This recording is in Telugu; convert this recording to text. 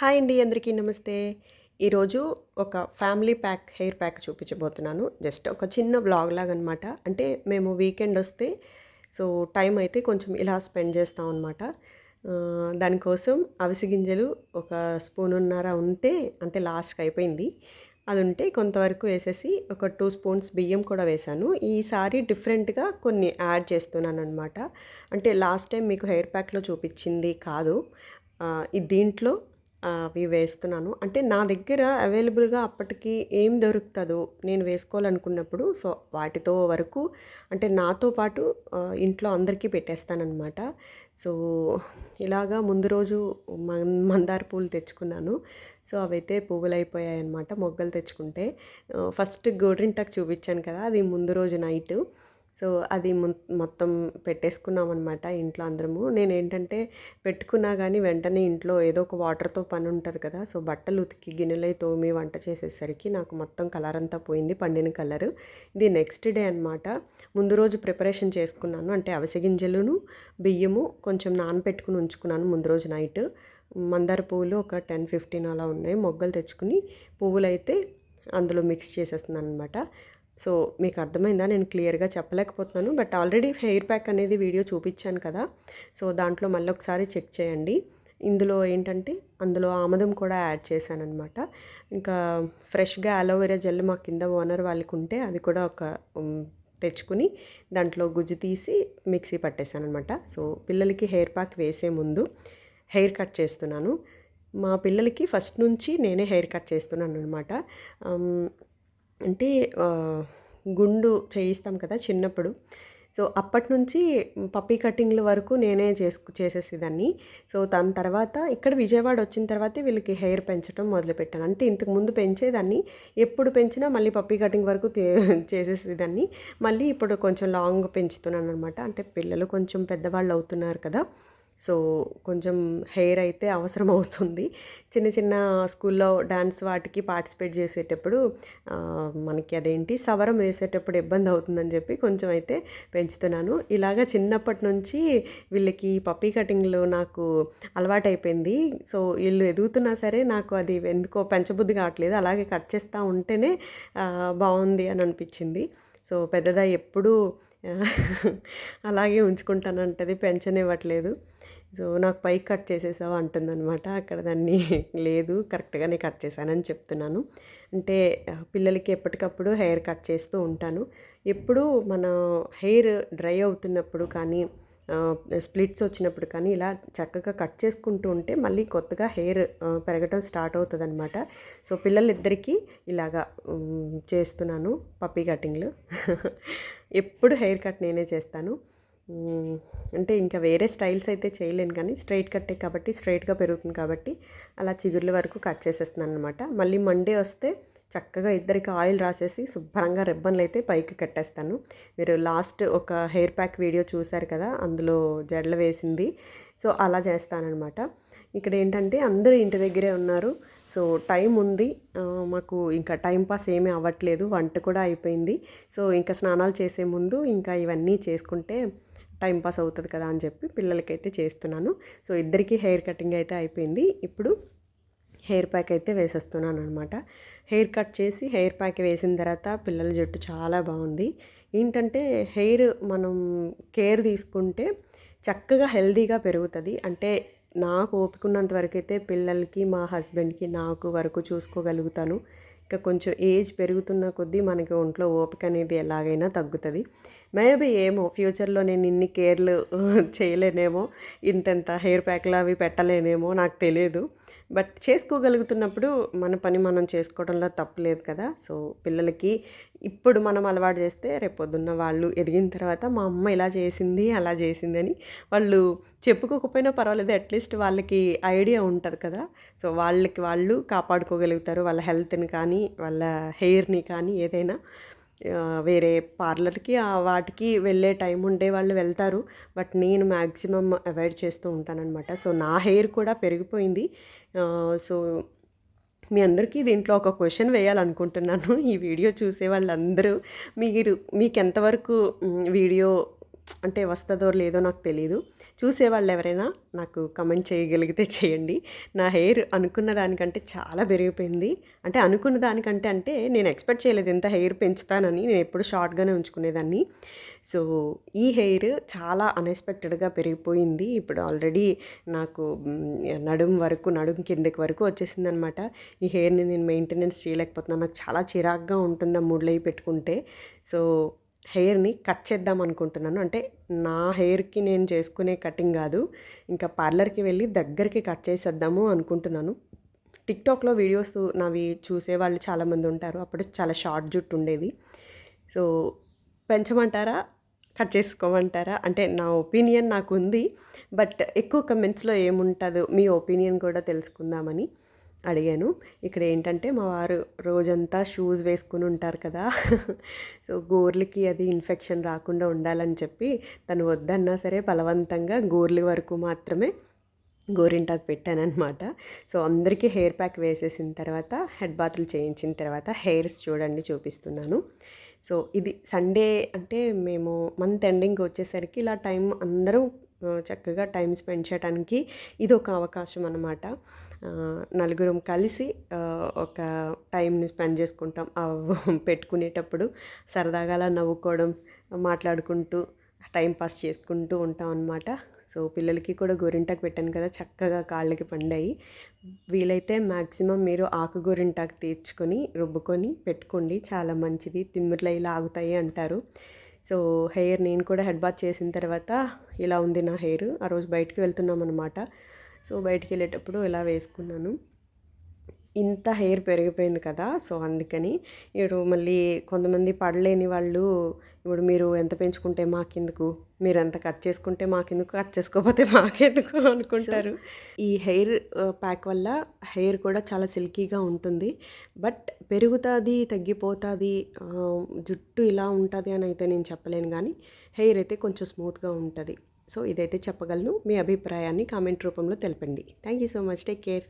హాయ్ అండి అందరికీ నమస్తే. ఈరోజు ఒక ఫ్యామిలీ ప్యాక్ హెయిర్ ప్యాక్ చూపించబోతున్నాను. జస్ట్ ఒక చిన్న బ్లాగ్ లాగా అనమాట అంటే మేము వీకెండ్ వస్తే సో టైం అయితే కొంచెం ఇలా స్పెండ్ చేస్తాం అనమాట దానికోసం అవిసి గింజలు ఒక స్పూనున్నర ఉంటే అంటే లాస్ట్కి అయిపోయింది. అది ఉంటే కొంతవరకు వేసేసి ఒక టూ స్పూన్స్ బియ్యం కూడా వేశాను. ఈసారి డిఫరెంట్గా కొన్ని యాడ్ చేస్తున్నాను అనమాట అంటే లాస్ట్ టైం మీకు హెయిర్ ప్యాక్లో చూపించింది కాదు. దీంట్లో అవి వేస్తున్నాను. అంటే నా దగ్గర అవైలబుల్గా అప్పటికి ఏం దొరుకుతుందో నేను వేసుకోవాలనుకున్నప్పుడు సో వాటితో వరకు అంటే నాతో పాటు ఇంట్లో అందరికీ పెట్టేస్తానన్నమాట. సో ఇలాగా ముందు రోజు మం మందార పూలు తెచ్చుకున్నాను. సో అవైతే పువ్వులు అయిపోయాయి అనమాట మొగ్గలు తెచ్చుకుంటే. ఫస్ట్ గోరింటాకు చూపించాను కదా అది ముందు రోజు నైట్. సో అది మొత్తం పెట్టేసుకున్నాం అనమాట ఇంట్లో అందరము. నేను ఏంటంటే పెట్టుకున్నా కానీ వెంటనే ఇంట్లో ఏదో ఒక వాటర్తో పని ఉంటుంది కదా సో బట్టలు ఉతికి గిన్నెలై తోమి వంట చేసేసరికి నాకు మొత్తం కలర్ అంతా పోయింది పండిన కలర్. ఇది నెక్స్ట్ డే అనమాట ముందు రోజు ప్రిపరేషన్ చేసుకున్నాను అంటే అవిసె గింజలును బియ్యము కొంచెం నానపెట్టుకుని ఉంచుకున్నాను ముందు రోజు నైట్. మందార పువ్వులు ఒక టెన్ ఫిఫ్టీన్ అలా ఉన్నాయి మొగ్గలు తెచ్చుకుని పువ్వులు అయితే అందులో మిక్స్ చేసేస్తున్నాను అనమాట సో మీకు అర్థమైందా? నేను క్లియర్గా చెప్పలేకపోతున్నాను. బట్ ఆల్రెడీ హెయిర్ ప్యాక్ అనేది వీడియో చూపించాను కదా! సో దాంట్లో మళ్ళీ ఒకసారి చెక్ చేయండి. ఇందులో ఏంటంటే అందులో ఆమదం కూడా యాడ్ చేశాను అనమాట ఇంకా ఫ్రెష్గా అలోవెరా జెల్ మా కింద ఓనర్ వాళ్ళకి ఉంటే అది కూడా ఒక తెచ్చుకుని దాంట్లో గుజ్జు తీసి మిక్సీ పట్టేశాను అనమాట సో పిల్లలకి హెయిర్ ప్యాక్ వేసే ముందు హెయిర్ కట్ చేస్తున్నాను. మా పిల్లలకి ఫస్ట్ నుంచి నేనే హెయిర్ కట్ చేస్తున్నాను అనమాట అంటే గుండు చేయిస్తాం కదా చిన్నప్పుడు. సో అప్పటి నుంచి పప్పీ కటింగ్ల వరకు నేనే చేసుకు చేసేసేదాన్ని. సో దాని తర్వాత ఇక్కడ విజయవాడ వచ్చిన తర్వాతే వీళ్ళకి హెయిర్ పెంచడం మొదలుపెట్టాను. అంటే ఇంతకు ముందు పెంచేదాన్ని. ఎప్పుడు పెంచినా మళ్ళీ పప్పీ కటింగ్ వరకు చేసేసేదాన్ని. మళ్ళీ ఇప్పుడు కొంచెం లాంగ్ పెంచుతున్నాను అనమాట అంటే పిల్లలు కొంచెం పెద్దవాళ్ళు అవుతున్నారు కదా. సో కొంచెం హెయిర్ అయితే అవసరం అవుతుంది. చిన్న చిన్న స్కూల్లో డాన్స్ వాటికి పార్టిసిపేట్ చేసేటప్పుడు మనకి అదేంటి సవరం వేసేటప్పుడు ఇబ్బంది అవుతుందని చెప్పి కొంచెం అయితే పెంచుతున్నాను. ఇలాగా చిన్నప్పటి నుంచి వీళ్ళకి పప్పీ కటింగ్లో నాకు అలవాటు అయిపోయింది సో వీళ్ళు ఎదుగుతున్నా సరే నాకు అది ఎందుకో పెంచబుద్ధి కావట్లేదు. అలాగే కట్ చేస్తూ ఉంటేనే బాగుంది అని అనిపించింది. సో పెద్దదా ఎప్పుడూ అలాగే ఉంచుకుంటానంటది పెంచనివ్వట్లేదు. సో నాకు పైకి కట్ చేసేసావు అంటుందన్నమాట. అక్కడ దాన్ని లేదు కరెక్ట్గానే కట్ చేశానని చెప్తున్నాను. అంటే పిల్లలకి ఎప్పటికప్పుడు హెయిర్ కట్ చేస్తూ ఉంటాను. ఎప్పుడు మన హెయిర్ డ్రై అవుతున్నప్పుడు కానీ స్ప్లిట్స్ వచ్చినప్పుడు కానీ ఇలా చక్కగా కట్ చేసుకుంటూ ఉంటే మళ్ళీ కొత్తగా హెయిర్ పెరగటం స్టార్ట్ అవుతుంది అనమాట సో పిల్లలిద్దరికీ ఇలాగా చేస్తున్నాను పప్పీ కటింగ్లు. ఎప్పుడు హెయిర్ కట్ నేనే చేస్తాను. అంటే ఇంకా వేరే స్టైల్స్ అయితే చేయలేను కానీ స్ట్రైట్ కట్టే కాబట్టి స్ట్రైట్గా పెరుగుతుంది కాబట్టి అలా చిగుర్ల వరకు కట్ చేసేస్తున్నాను అనమాట మళ్ళీ మండే వస్తే చక్కగా ఇద్దరికి ఆయిల్ రాసేసి శుభ్రంగా రిబ్బన్లు అయితే పైకి కట్టేస్తాను. మీరు లాస్ట్ ఒక హెయిర్ ప్యాక్ వీడియో చూశారు కదా అందులో జడలు వేసింది. సో అలా చేస్తానన్నమాట. ఇక్కడ ఏంటంటే అందరూ ఇంటి దగ్గరే ఉన్నారు. సో టైం ఉంది. మాకు ఇంకా టైం పాస్ ఏమీ అవ్వట్లేదు. వంట కూడా అయిపోయింది. సో ఇంకా స్నానాలు చేసే ముందు ఇంకా ఇవన్నీ చేసుకుంటే టైంపాస్ అవుతుంది కదా అని చెప్పి పిల్లలకైతే చేస్తున్నాను. సో ఇద్దరికీ హెయిర్ కటింగ్ అయితే అయిపోయింది. ఇప్పుడు హెయిర్ ప్యాక్ అయితే వేసేస్తున్నాను అనమాట హెయిర్ కట్ చేసి హెయిర్ ప్యాక్ వేసిన తర్వాత పిల్లల జుట్టు చాలా బాగుంది. ఏంటంటే హెయిర్ మనం కేర్ తీసుకుంటే చక్కగా హెల్దీగా పెరుగుతుంది. అంటే నాకు ఓపికన్నంత వరకు అయితే పిల్లలకి మా హస్బెండ్కి నాకు వరకు చూసుకోగలుగుతాను. ఇంకా కొంచెం ఏజ్ పెరుగుతున్న కొద్దీ మనకి ఒంట్లో ఓపిక అనేది ఎలాగైనా తగ్గుతుంది. మేబీ ఏమో ఫ్యూచర్లో నేను ఇన్ని కేర్లు చేయలేనేమో ఇంతెంత హెయిర్ ప్యాక్లు అవి పెట్టలేనేమో నాకు తెలియదు. బట్ చేసుకోగలుగుతున్నప్పుడు మన పని మనం చేసుకోవడంలో తప్పులేదు కదా. సో పిల్లలకి ఇప్పుడు మనం అలవాటు చేస్తే రేపొద్దున్న వాళ్ళు ఎదిగిన తర్వాత మా అమ్మ ఇలా చేసింది అలా చేసింది అని వాళ్ళు చెప్పుకోకపోయినా పర్వాలేదు అట్లీస్ట్ వాళ్ళకి ఐడియా ఉంటుంది కదా. సో వాళ్ళకి వాళ్ళు కాపాడుకోగలుగుతారు వాళ్ళ హెల్త్ని కానీ వాళ్ళ హెయిర్ని కానీ ఏదైనా. వేరే పార్లర్కి వాటికి వెళ్ళే టైం ఉండే వాళ్ళు వెళ్తారు. బట్ నేను మ్యాక్సిమం అవాయిడ్ చేస్తూ ఉంటానన్నమాట. సో నా హెయిర్ కూడా పెరిగిపోయింది. సో మీ అందరికీ దీంట్లో ఒక క్వశ్చన్ వేయాలనుకుంటున్నాను. ఈ వీడియో చూసే వాళ్ళందరూ మీరు మీకు ఎంతవరకు వీడియో అంటే వస్తుందో లేదో నాకు తెలియదు చూసేవాళ్ళు ఎవరైనా నాకు కమెంట్ చేయగలిగితే చేయండి. నా హెయిర్ అనుకున్న దానికంటే చాలా పెరిగిపోయింది. అంటే అనుకున్న దానికంటే అంటే నేను ఎక్స్పెక్ట్ చేయలేదు ఎంత హెయిర్ పెంచుతానని. నేను ఎప్పుడు షార్ట్గానే ఉంచుకునేదాన్ని. సో ఈ హెయిర్ చాలా అన్ఎక్స్పెక్టెడ్గా పెరిగిపోయింది. ఇప్పుడు ఆల్రెడీ నాకు నడుం వరకు నడుం కిందకి వరకు వచ్చేసింది అనమాట ఈ హెయిర్ని నేను మెయింటెనెన్స్ చేయలేకపోతున్నాను. నాకు చాలా చిరాగ్గా ఉంటుంది ఆ ముళ్ళయి పెట్టుకుంటే. సో హెయిర్ని కట్ చేద్దాం అనుకుంటున్నాను. అంటే నా హెయిర్కి నేను చేసుకునే కటింగ్ కాదు ఇంకా పార్లర్కి వెళ్ళి దగ్గరికి కట్ చేసేద్దాము అనుకుంటున్నాను. టిక్టాక్లో వీడియోస్ నావి చూసే వాళ్ళు చాలామంది ఉంటారు. అప్పుడు చాలా షార్ట్ జుట్టు ఉండేది. సో పెంచమంటారా? కట్ చేసుకోమంటారా? అంటే నా ఒపీనియన్ నాకు ఉంది. బట్ ఎక్కువ కమెంట్స్లో ఏముంటుందో మీ ఒపీనియన్ కూడా తెలుసుకుందామని. అడిగాను. ఇక్కడ ఏంటంటే మా వారు రోజంతా షూస్ వేసుకుని ఉంటారు కదా. సో గోర్లకి అది ఇన్ఫెక్షన్ రాకుండా ఉండాలని చెప్పి తను వద్దన్నా సరే బలవంతంగా గోర్లు వరకు మాత్రమే గోరింటాకు పెట్టానమాట సో అందరికీ హెయిర్ ప్యాక్ వేసేసిన తర్వాత హెడ్ బాత్లు చేయించిన తర్వాత హెయిర్స్ చూడండి చూపిస్తున్నాను. సో ఇది సండే అంటే మేము మంత్ ఎండింగ్ వచ్చేసరికి ఇలా టైం అందరం చక్కగా టైం స్పెండ్ చేయడానికి ఇది ఒక అవకాశం అన్నమాట. నలుగురం కలిసి ఒక టైంని స్పెండ్ చేసుకుంటాం. ఆ పెట్టుకునేటప్పుడు సరదాగా అలా నవ్వుకోవడం మాట్లాడుకుంటూ టైం పాస్ చేసుకుంటూ ఉంటాం అన్నమాట. సో పిల్లలకి కూడా గోరింటాకు పెట్టాను కదా చక్కగా కాళ్ళకి పండాయి. వీలైతే మ్యాక్సిమం మీరు ఆకు గోరింటాకు తీర్చుకొని రుబ్బుకొని పెట్టుకోండి. చాలా మంచిది. తిమ్మిర్లు ఇలా ఆగుతాయి అంటారు. సో హెయిర్ నేను కూడా హెడ్ బాత్ చేసిన తర్వాత ఇలా ఉంది నా హెయిర్. ఆ రోజు బయటికి వెళ్తున్నాం అనమాట సో బయటికి వెళ్ళేటప్పుడు ఇలా వేసుకున్నాను. ఇంత హెయిర్ పెరిగిపోయింది కదా సో అందుకని ఇప్పుడు మళ్ళీ కొంతమంది పడలేని వాళ్ళు ఇప్పుడు మీరు ఎంత పెంచుకుంటే మాకెందుకు? మీరు ఎంత కట్ చేసుకుంటే మాకెందుకు? కట్ చేసుకోకపోతే మాకెందుకు? అనుకుంటారు. ఈ హెయిర్ ప్యాక్ వల్ల హెయిర్ కూడా చాలా సిల్కీగా ఉంటుంది. బట్ పెరుగుతుంది తగ్గిపోతుంది జుట్టు ఇలా ఉంటుంది అని అయితే నేను చెప్పలేను కానీ హెయిర్ అయితే కొంచెం స్మూత్గా ఉంటుంది. సో ఇదైతే చెప్పగలను మీ అభిప్రాయాన్ని కామెంట్ రూపంలో తెలపండి. Thank you so much take care